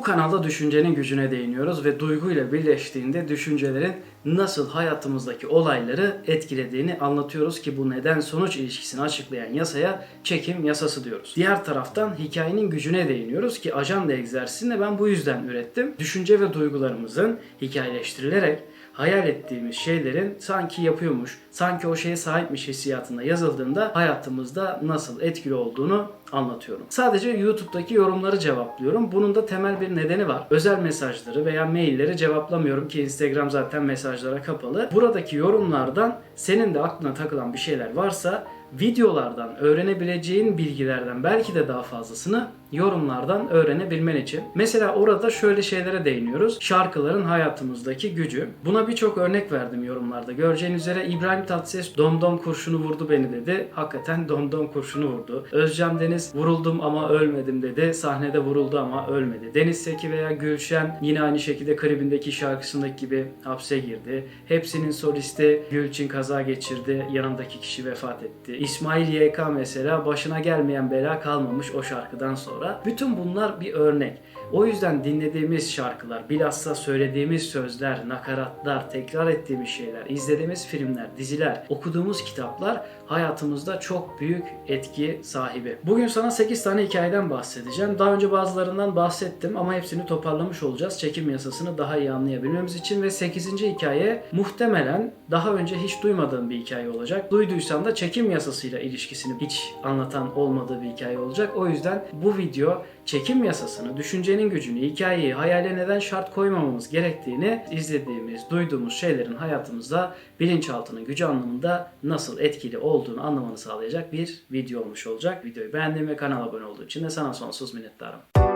Bu kanalda düşüncenin gücüne değiniyoruz ve duyguyla birleştiğinde düşüncelerin nasıl hayatımızdaki olayları etkilediğini anlatıyoruz ki bu neden sonuç ilişkisini açıklayan yasaya çekim yasası diyoruz. Diğer taraftan hikayenin gücüne değiniyoruz ki ajanda egzersizini ben bu yüzden ürettim. Düşünce ve duygularımızın hikayeleştirilerek hayal ettiğimiz şeylerin sanki yapıyormuş, sanki o şeye sahipmiş hissiyatında yazıldığında hayatımızda nasıl etkili olduğunu anlatıyorum. Sadece YouTube'daki yorumları cevaplıyorum. Bunun da temel bir nedeni var. Özel mesajları veya mailleri cevaplamıyorum ki Instagram zaten mesajlara kapalı. Buradaki yorumlardan senin de aklına takılan bir şeyler varsa videolardan öğrenebileceğin bilgilerden belki de daha fazlasını yorumlardan öğrenebilmen için. Mesela orada şöyle şeylere değiniyoruz. Şarkıların hayatımızdaki gücü. Buna birçok örnek verdim yorumlarda. Göreceğiniz üzere İbrahim Tatlıses domdom kurşunu vurdu beni dedi. Hakikaten domdom kurşunu vurdu. Özcan Deniz vuruldum ama ölmedim dedi. Sahnede vuruldu ama ölmedi. Deniz Seki veya Gülşen yine aynı şekilde klibindeki şarkısındaki gibi hapse girdi. Hepsinin solisti Gülçin kaza geçirdi. Yanındaki kişi vefat etti. İsmail YK mesela başına gelmeyen bela kalmamış o şarkıdan sonra. Bütün bunlar bir örnek. O yüzden dinlediğimiz şarkılar, bilhassa söylediğimiz sözler, nakaratlar, tekrar ettiğimiz şeyler, izlediğimiz filmler, diziler, okuduğumuz kitaplar hayatımızda çok büyük etki sahibi. Bugün sana 8 tane hikayeden bahsedeceğim. Daha önce bazılarından bahsettim ama hepsini toparlamış olacağız. Çekim yasasını daha iyi anlayabilmemiz için ve 8. hikaye muhtemelen daha önce hiç duymadığım bir hikaye olacak. Duyduysan da çekim yasasıyla ilişkisini hiç anlatan olmadığı bir hikaye olacak. O yüzden bu video çekim yasasını, düşüncenin gücünü, hikayeyi hayale neden şart koymamamız gerektiğini izlediğimiz, duyduğumuz şeylerin hayatımızda bilinçaltının gücü anlamında nasıl etkili olduğunu anlamanı sağlayacak bir video olmuş olacak. Videoyu beğendiğin ve kanala abone olduğu için de sana sonsuz minnettarım.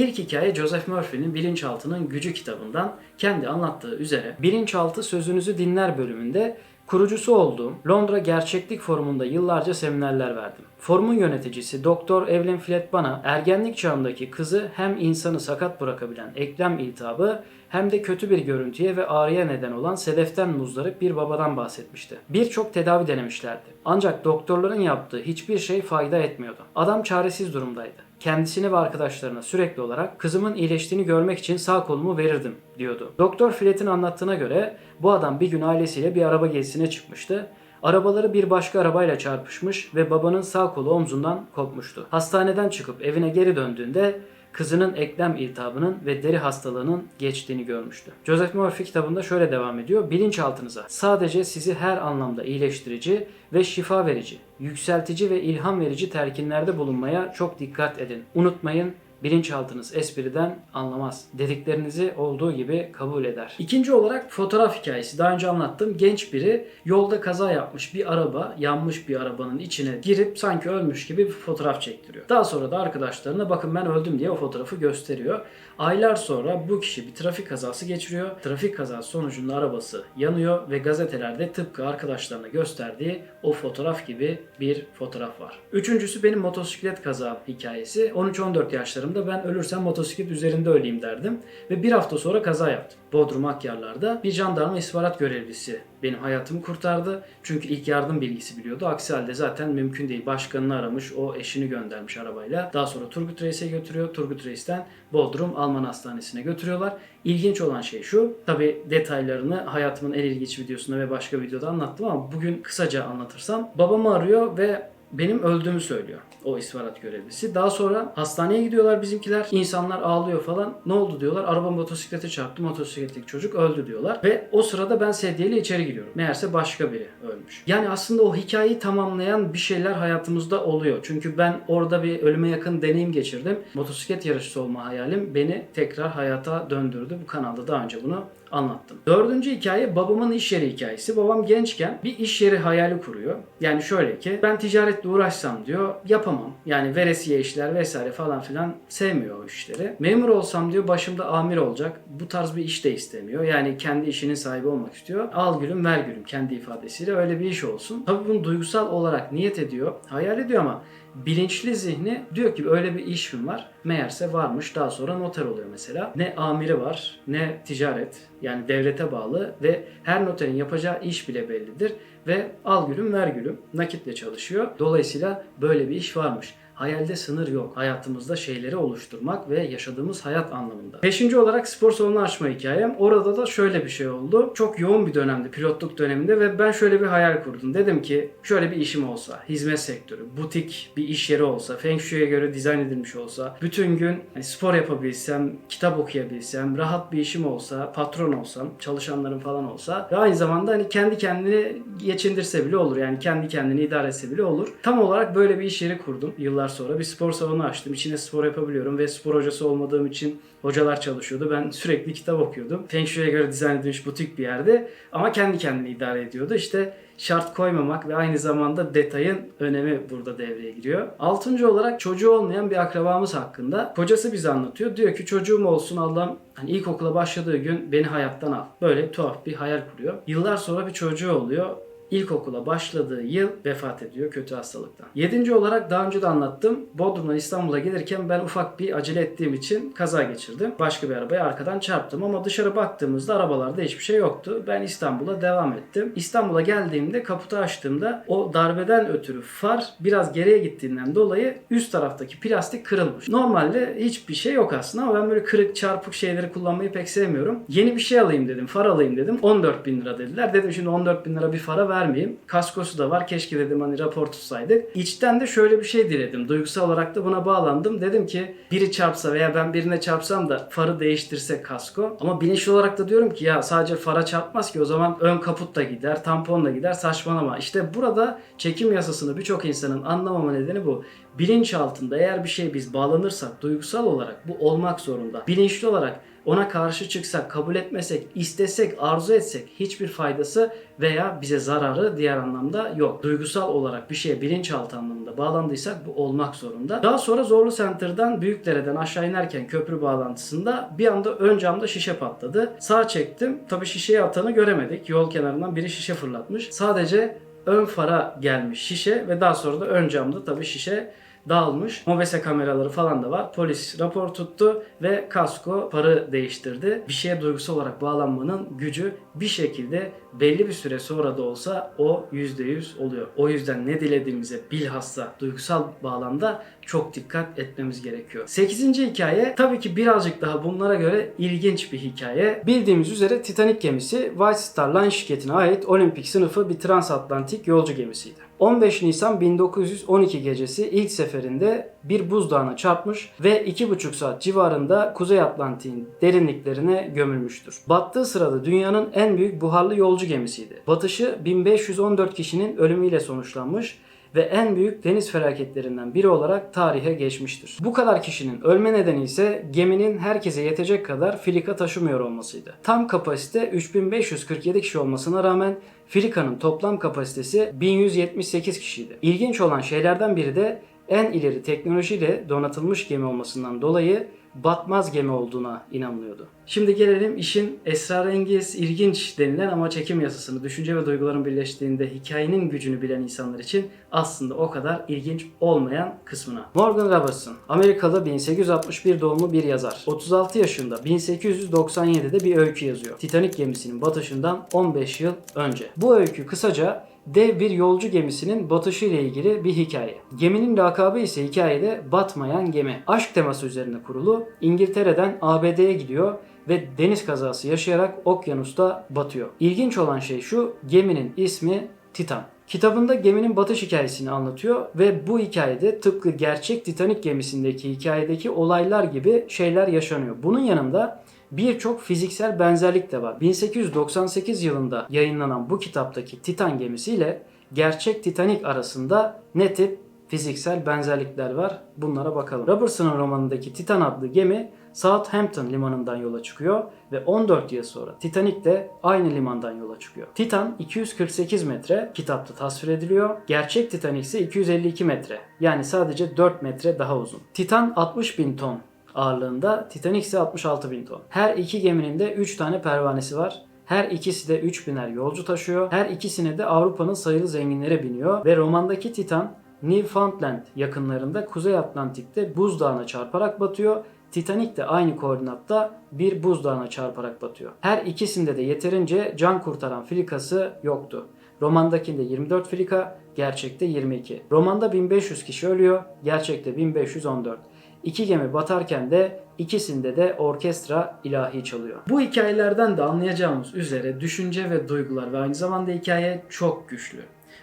İlk hikaye Joseph Murphy'nin Bilinçaltının Gücü kitabından kendi anlattığı üzere Bilinçaltı Sözünüzü Dinler bölümünde kurucusu olduğum Londra Gerçeklik Forumu'nda yıllarca seminerler verdim. Forumun yöneticisi Doktor Evelyn Flett bana ergenlik çağındaki kızı hem insanı sakat bırakabilen eklem iltihabı hem de kötü bir görüntüye ve ağrıya neden olan sedeften muzdarip bir babadan bahsetmişti. Birçok tedavi denemişlerdi. Ancak doktorların yaptığı hiçbir şey fayda etmiyordu. Adam çaresiz durumdaydı. Kendisine ve arkadaşlarına sürekli olarak kızımın iyileştiğini görmek için sağ kolumu verirdim diyordu. Doktor Flet'in anlattığına göre bu adam bir gün ailesiyle bir araba gezisine çıkmıştı. Arabaları bir başka arabayla çarpışmış ve babanın sağ kolu omzundan kopmuştu. Hastaneden çıkıp evine geri döndüğünde kızının eklem iltihabının ve deri hastalığının geçtiğini görmüştü. Joseph Murphy kitabında şöyle devam ediyor. Bilinçaltınıza sadece sizi her anlamda iyileştirici ve şifa verici, yükseltici ve ilham verici telkinlerde bulunmaya çok dikkat edin. Unutmayın bilinçaltınız espriden anlamaz. Dediklerinizi olduğu gibi kabul eder. İkinci olarak fotoğraf hikayesi. Daha önce anlattım. Genç biri yolda kaza yapmış bir araba, yanmış bir arabanın içine girip sanki ölmüş gibi bir fotoğraf çektiriyor. Daha sonra da arkadaşlarına bakın ben öldüm diye o fotoğrafı gösteriyor. Aylar sonra bu kişi bir trafik kazası geçiriyor. Trafik kazası sonucunda arabası yanıyor ve gazetelerde tıpkı arkadaşlarına gösterdiği o fotoğraf gibi bir fotoğraf var. Üçüncüsü benim motosiklet kazam hikayesi. 13-14 yaşlarımda ben ölürsem motosiklet üzerinde öleyim derdim. Ve bir hafta sonra kaza yaptım. Bodrum Akyarlar'da bir jandarma istihbarat görevlisi benim hayatımı kurtardı. Çünkü ilk yardım bilgisi biliyordu. Aksi halde zaten mümkün değil. Başkanını aramış, o eşini göndermiş arabayla. Daha sonra Turgut Reis'e götürüyor. Turgut Reis'ten Bodrum Alman Hastanesi'ne götürüyorlar. İlginç olan şey şu. Tabi detaylarını hayatımın en ilginç videosunda ve başka videoda anlattım ama bugün kısaca anlatırsam. Babamı arıyor ve benim öldüğümü söylüyor o istihbarat görevlisi. Daha sonra hastaneye gidiyorlar bizimkiler. İnsanlar ağlıyor falan. Ne oldu diyorlar. Araba motosiklete çarptı. Motosikletteki çocuk öldü diyorlar. Ve o sırada ben sedyeyle içeri giriyorum. Meğerse başka biri ölmüş. Yani aslında o hikayeyi tamamlayan bir şeyler hayatımızda oluyor. Çünkü ben orada bir ölüme yakın deneyim geçirdim. Motosiklet yarışçısı olma hayalim beni tekrar hayata döndürdü. Bu kanalda daha önce bunu anlattım. Dördüncü hikaye babamın iş yeri hikayesi. Babam gençken bir iş yeri hayali kuruyor. Yani şöyle ki ben ticaretle uğraşsam diyor yapamam. Yani veresiye işler vesaire falan filan sevmiyor o işleri. Memur olsam diyor başımda amir olacak. Bu tarz bir iş de istemiyor. Yani kendi işinin sahibi olmak istiyor. Al gülüm ver gülüm kendi ifadesiyle öyle bir iş olsun. Tabii bunu duygusal olarak niyet ediyor, hayal ediyor ama bilinçli zihni diyor ki öyle bir işim var. Meğerse varmış daha sonra noter oluyor mesela. Ne amiri var ne ticaret yani devlete bağlı ve her noterin yapacağı iş bile bellidir. Ve al gülüm ver gülüm nakitle çalışıyor. Dolayısıyla böyle bir iş varmış. Hayalde sınır yok. Hayatımızda şeyleri oluşturmak ve yaşadığımız hayat anlamında. Beşinci olarak spor salonu açma hikayem. Orada da şöyle bir şey oldu. Çok yoğun bir dönemdi pilotluk döneminde ve ben şöyle bir hayal kurdum. Dedim ki şöyle bir işim olsa, hizmet sektörü, butik bir iş yeri olsa, Feng Shui'ye göre dizayn edilmiş olsa, bütün gün hani spor yapabilsem, kitap okuyabilsem, rahat bir işim olsa, patron olsam, çalışanlarım falan olsa ve aynı zamanda hani kendi kendini geçindirse bile olur. Yani kendi kendini idare etse bile olur. Tam olarak böyle bir iş yeri kurdum yıllar sonra. Bir spor salonu açtım. İçine spor yapabiliyorum ve spor hocası olmadığım için hocalar çalışıyordu. Ben sürekli kitap okuyordum. Feng Shui'ye göre dizayn edilmiş butik bir yerde ama kendi kendini idare ediyordu. İşte şart koymamak ve aynı zamanda detayın önemi burada devreye giriyor. Altıncı olarak çocuğu olmayan bir akrabamız hakkında. Kocası bize anlatıyor. Diyor ki çocuğum olsun Allah'ım hani ilkokula başladığı gün beni hayattan al. Böyle tuhaf bir hayal kuruyor. Yıllar sonra bir çocuğu oluyor. İlkokula başladığı yıl vefat ediyor kötü hastalıktan. Yedinci olarak daha önce de anlattım. Bodrum'dan İstanbul'a gelirken ben ufak bir acele ettiğim için kaza geçirdim. Başka bir arabaya arkadan çarptım ama dışarı baktığımızda arabalarda hiçbir şey yoktu. Ben İstanbul'a devam ettim. İstanbul'a geldiğimde kaputu açtığımda o darbeden ötürü far biraz geriye gittiğinden dolayı üst taraftaki plastik kırılmış. Normalde hiçbir şey yok aslında ama ben böyle kırık çarpık şeyleri kullanmayı pek sevmiyorum. Yeni bir şey alayım dedim. Far alayım dedim. 14 bin lira dediler. Dedim şimdi 14 bin lira bir fara vermeyeyim. Kaskosu da var. Keşke dedim hani rapor tutsaydık. İçten de şöyle bir şey diledim. Duygusal olarak da buna bağlandım. Dedim ki biri çarpsa veya ben birine çarpsam da farı değiştirse kasko. Ama bilinçli olarak da diyorum ki ya sadece fara çarpmaz ki o zaman ön kaput da gider, tampon da gider saçmalama. İşte burada çekim yasasını birçok insanın anlamama nedeni bu. Bilinç altında eğer bir şey biz bağlanırsak duygusal olarak bu olmak zorunda. Bilinçli olarak ona karşı çıksak, kabul etmesek, istesek, arzu etsek hiçbir faydası veya bize zararı diğer anlamda yok. Duygusal olarak bir şeye bilinçaltı anlamında bağlandıysak bu olmak zorunda. Daha sonra Zorlu Center'dan Büyükdere'den aşağı inerken köprü bağlantısında bir anda ön camda şişe patladı. Sağ çektim. Tabii şişeyi atanı göremedik. Yol kenarından biri şişe fırlatmış. Sadece ön fara gelmiş şişe ve daha sonra da ön camda tabii şişe dağılmış. Mobese kameraları falan da var. Polis rapor tuttu ve kasko farı değiştirdi. Bir şeye duygusal olarak bağlanmanın gücü bir şekilde belli bir süre sonra da olsa o %100 oluyor. O yüzden ne dilediğimize bilhassa duygusal bağlamda çok dikkat etmemiz gerekiyor. 8. hikaye tabii ki birazcık daha bunlara göre ilginç bir hikaye. Bildiğimiz üzere Titanic gemisi White Star Line şirketine ait olimpik sınıfı bir transatlantik yolcu gemisiydi. 15 Nisan 1912 gecesi ilk seferinde bir buzdağına çarpmış ve 2,5 saat civarında Kuzey Atlantik'in derinliklerine gömülmüştür. Battığı sırada dünyanın en büyük buharlı yolcu gemisiydi. Batışı 1514 kişinin ölümüyle sonuçlanmış ve en büyük deniz felaketlerinden biri olarak tarihe geçmiştir. Bu kadar kişinin ölme nedeni ise geminin herkese yetecek kadar filika taşımıyor olmasıydı. Tam kapasite 3547 kişi olmasına rağmen filikanın toplam kapasitesi 1178 kişiydi. İlginç olan şeylerden biri de en ileri teknolojiyle donatılmış gemi olmasından dolayı batmaz gemi olduğuna inanılıyordu. Şimdi gelelim işin esrarengiz, ilginç denilen ama çekim yasasını, düşünce ve duyguların birleştiğinde hikayenin gücünü bilen insanlar için aslında o kadar ilginç olmayan kısmına. Morgan Robertson, Amerikalı 1861 doğumlu bir yazar. 36 yaşında 1897'de bir öykü yazıyor. Titanic gemisinin batışından 15 yıl önce. Bu öykü kısaca dev bir yolcu gemisinin batışı ile ilgili bir hikaye. Geminin lakabı ise hikayede batmayan gemi. Aşk teması üzerine kurulu İngiltere'den ABD'ye gidiyor ve deniz kazası yaşayarak okyanusta batıyor. İlginç olan şey şu, geminin ismi Titan. Kitabında geminin batış hikayesini anlatıyor ve bu hikayede tıpkı gerçek Titanic gemisindeki hikayedeki olaylar gibi şeyler yaşanıyor. Bunun yanında birçok fiziksel benzerlik de var. 1898 yılında yayınlanan bu kitaptaki Titan gemisiyle gerçek Titanic arasında ne tip fiziksel benzerlikler var? Bunlara bakalım. Robertson'ın romanındaki Titan adlı gemi Southampton limanından yola çıkıyor ve 14 yıl sonra Titanic de aynı limandan yola çıkıyor. Titan 248 metre kitapta tasvir ediliyor. Gerçek Titanic ise 252 metre. Yani sadece 4 metre daha uzun. Titan 60 bin ton ağırlığında, Titanic ise 66 bin ton. Her iki geminin de 3 tane pervanesi var. Her ikisi de 3000'er yolcu taşıyor. Her ikisine de Avrupa'nın sayılı zenginlere biniyor ve romandaki Titan Newfoundland yakınlarında Kuzey Atlantik'te buzdağına çarparak batıyor. Titanic de aynı koordinatta bir buzdağına çarparak batıyor. Her ikisinde de yeterince can kurtaran filikası yoktu. Romandakinde 24 filika, gerçekte 22. Romanda 1500 kişi ölüyor, gerçekte 1514. İki gemi batarken de ikisinde de orkestra ilahi çalıyor. Bu hikayelerden de anlayacağımız üzere düşünce ve duygular ve aynı zamanda hikaye çok güçlü.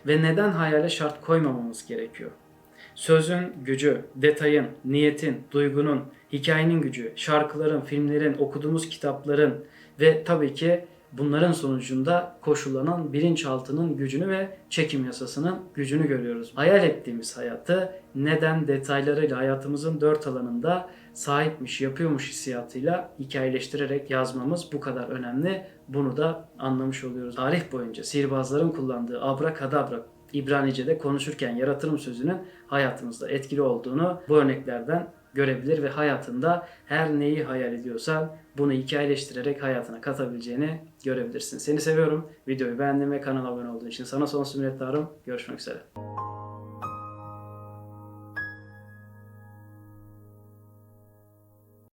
Ve neden hayale şart koymamamız gerekiyor? Sözün gücü, detayın, niyetin, duygunun, hikayenin gücü, şarkıların, filmlerin, okuduğumuz kitapların ve tabii ki bunların sonucunda koşullanan bilinçaltının gücünü ve çekim yasasının gücünü görüyoruz. Hayal ettiğimiz hayatı neden detaylarıyla hayatımızın dört alanında sahipmiş, yapıyormuş hissiyatıyla hikayeleştirerek yazmamız bu kadar önemli. Bunu da anlamış oluyoruz. Tarih boyunca sihirbazların kullandığı abrakadabra İbranice'de konuşurken yaratırım sözünün hayatımızda etkili olduğunu bu örneklerden görebilir ve hayatında her neyi hayal ediyorsan bunu hikayeleştirerek hayatına katabileceğini görebilirsin. Seni seviyorum. Videoyu beğendin ve kanala abone olduğun için sana sonsuz minnettarım. Görüşmek üzere.